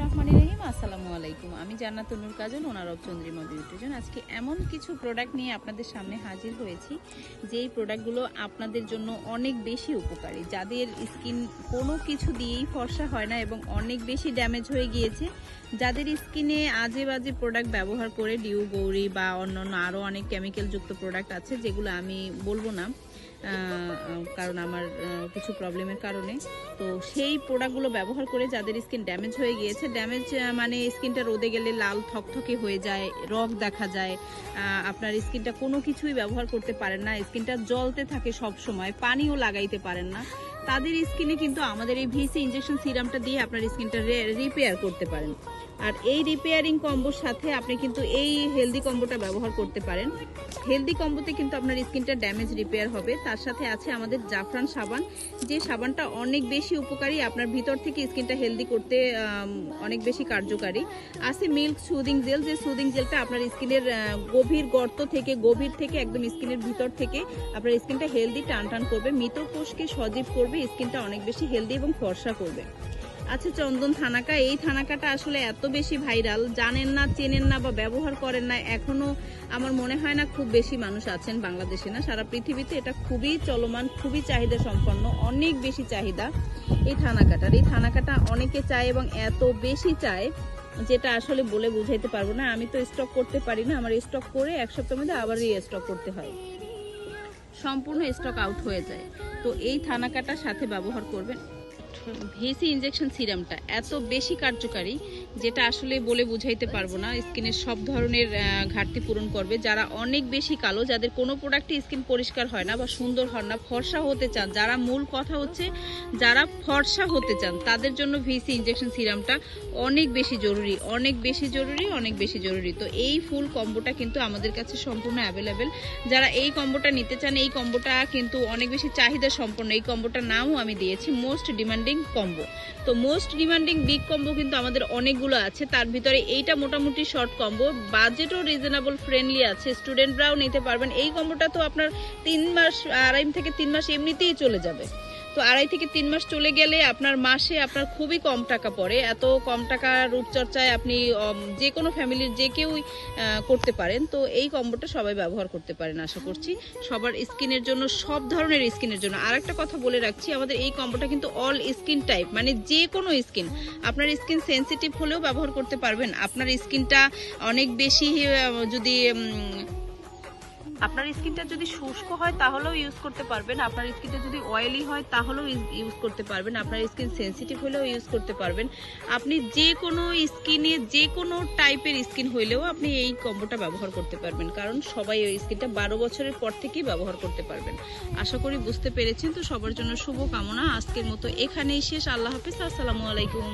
রহমান রহিম, আসসালামু আলাইকুম। আমি জান্নাতুনুর কাজল ওনারব চন্দ্রিমা বিউটিজন আজকে এমন কিছু প্রোডাক্ট নিয়ে আপনাদের সামনে হাজির হয়েছি, যেই প্রোডাক্টগুলো আপনাদের জন্য অনেক বেশি উপকারী। যাদের স্কিন কোনো কিছু দিয়েই ফর্সা হয় না এবং অনেক বেশি ড্যামেজ হয়ে গিয়েছে, যাদের স্কিনে আজে বাজে প্রোডাক্ট ব্যবহার করে ডিউ গৌরি বা অন্যান্য আরও অনেক কেমিক্যালযুক্ত প্রোডাক্ট আছে, যেগুলো আমি বলব না। কারণ আমার কিছু প্রবলেমের কারণে। তো সেই প্রোডাক্টগুলো ব্যবহার করে যাদের স্কিন ড্যামেজ হয়ে গিয়েছে ড্যামেজ মানে স্কিনটা রোদে গেলে লাল থকথকে হয়ে যায়, রগ দেখা যায় আপনার স্কিনটা কোনো কিছুই ব্যবহার করতে পারেন না। স্কিনটা জলতে থাকে সব সময় পানিও লাগাইতে পারেন না। তাদের স্কিনে কিন্তু আমাদের এই ভিসি ইনজেকশন সিরামটা দিয়ে আপনার স্কিনটা রিপেয়ার করতে পারেন। আর এই রিপেয়ারিং কম্বোর সাথে আপনি কিন্তু এই হেলদি কম্বোটা ব্যবহার করতে পারেন। হেলদি কম্বোতে কিন্তু আপনার স্কিনটা ড্যামেজ রিপেয়ার হবে। তার সাথে আছে আমাদের জাফরান সাবান। যে সাবানটা অনেক বেশি উপকারী, আপনার ভিতর থেকে স্কিনটা হেলদি করতে অনেক বেশি কার্যকারী। আছে মিল্ক সুদিং জেল যে সুদিং জেলটা আপনার স্কিনের গভীর গর্ত থেকে, গভীর থেকে, একদম স্কিনের ভিতর থেকে আপনার স্কিনটা হেলদি টান টান করবে। মৃত কোষকে সজীব করবে। স্কিনটা অনেক বেশি হেলদি এবং ফর্সা করবে। আচ্ছা চন্দন থানাকা, এই থানাকাটা আসলে এত বেশি ভাইরাল জানেন না, চেনেন না বা ব্যবহার করেন না, এখনও আমার মনে হয় না খুব বেশি মানুষ আছেন বাংলাদেশে না, সারা পৃথিবীতে এটা খুবই চলমান, খুবই চাহিদা সম্পন্ন, অনেক বেশি চাহিদা এই থানাকাটার। এই থানাকাটা অনেকে চায় এবং এত বেশি চায় যেটা আসলে বলে বুঝাইতে পারব না, আমি তো স্টক করতে পারি না, আমার স্টক করে এক সপ্তাহের মধ্যে আবার স্টক করতে হয়। সম্পূর্ণ স্টক আউট হয়ে যায়। তো এই থানা কাটার সাথে ব্যবহার করবেন। ভিসি ইনজেকশন সিরামটা এত বেশি কার্যকারী যেটা আসলে বলে বুঝাইতে পারব না। স্কিনের সব ধরনের ঘাটতি পূরণ করবে। যারা অনেক বেশি কালো, যাদের কোনো প্রোডাক্টে স্কিন পরিষ্কার হয় না বা সুন্দর হয় না, ফর্সা হতে চান, যারা মূল কথা হচ্ছে যারা ফর্সা হতে চান, তাদের জন্য ভিসি ইনজেকশন সিরামটা অনেক বেশি জরুরি। অনেক বেশি জরুরি, অনেক বেশি জরুরি। তো এই ফুল কম্বোটা কিন্তু আমাদের কাছে সম্পূর্ণ অ্যাভেলেবেল যারা এই কম্বোটা নিতে চান, এই কম্বোটা কিন্তু অনেক বেশি চাহিদা সম্পন্ন এই কম্বোটার নামও আমি দিয়েছি মোস্ট ডিমান্ডিং কম্বো তো মোস্ট ডিমান্ডিং বিগ কম্বো কিন্তু আমাদের অনেকগুলো আছে। তার ভিতরে এইটা মোটামুটি শর্ট কম্বো বাজেটও রিজনেবল ফ্রেন্ডলি আছে। স্টুডেন্টরাও নিতে পারবেন। এই কম্বোটা তো আপনার তিন মাস, আড়াই থেকে তিন মাস এমনিতেই চলে যাবে। তো আড়াই থেকে তিন মাস চলে গেলে আপনার মাসে আপনার খুবই কম টাকা পড়ে। এত কম টাকা রূপচর্চায় আপনি যে কোনো ফ্যামিলির যে কেউই করতে পারেন। তো এই কম্বোটা সবাই ব্যবহার করতে পারেন আশা করছি। সবার স্কিনের জন্য, সব ধরনের স্কিনের জন্য। আর একটা কথা বলে রাখছি, আমাদের এই কম্বোটা কিন্তু অল স্কিন টাইপ মানে যে কোনো স্কিন আপনার স্কিন সেনসিটিভ হলেও ব্যবহার করতে পারবেন। আপনার স্কিনটা অনেক বেশি যদি আপনার স্কিনটা যদি শুষ্ক হয়, তাহলেও ইউজ করতে পারবেন। আপনার স্কিনটা যদি অয়েলি হয়, তাহলেও ইউজ করতে পারবেন। আপনার স্কিন সেনসিটিভ হলেও ইউজ করতে পারবেন। আপনি যে কোনো স্কিনে যে কোনো টাইপের স্কিন হইলেও আপনি এই কম্বোটা ব্যবহার করতে পারবেন। কারণ সবাই ওই স্কিনটা বারো বছরের পর থেকেই ব্যবহার করতে পারবেন। আশা করি বুঝতে পেরেছেন। তো সবার জন্য শুভ কামনা আজকের মতো এখানেই শেষ। আল্লাহ হাফিজ। আসসালামু আলাইকুম।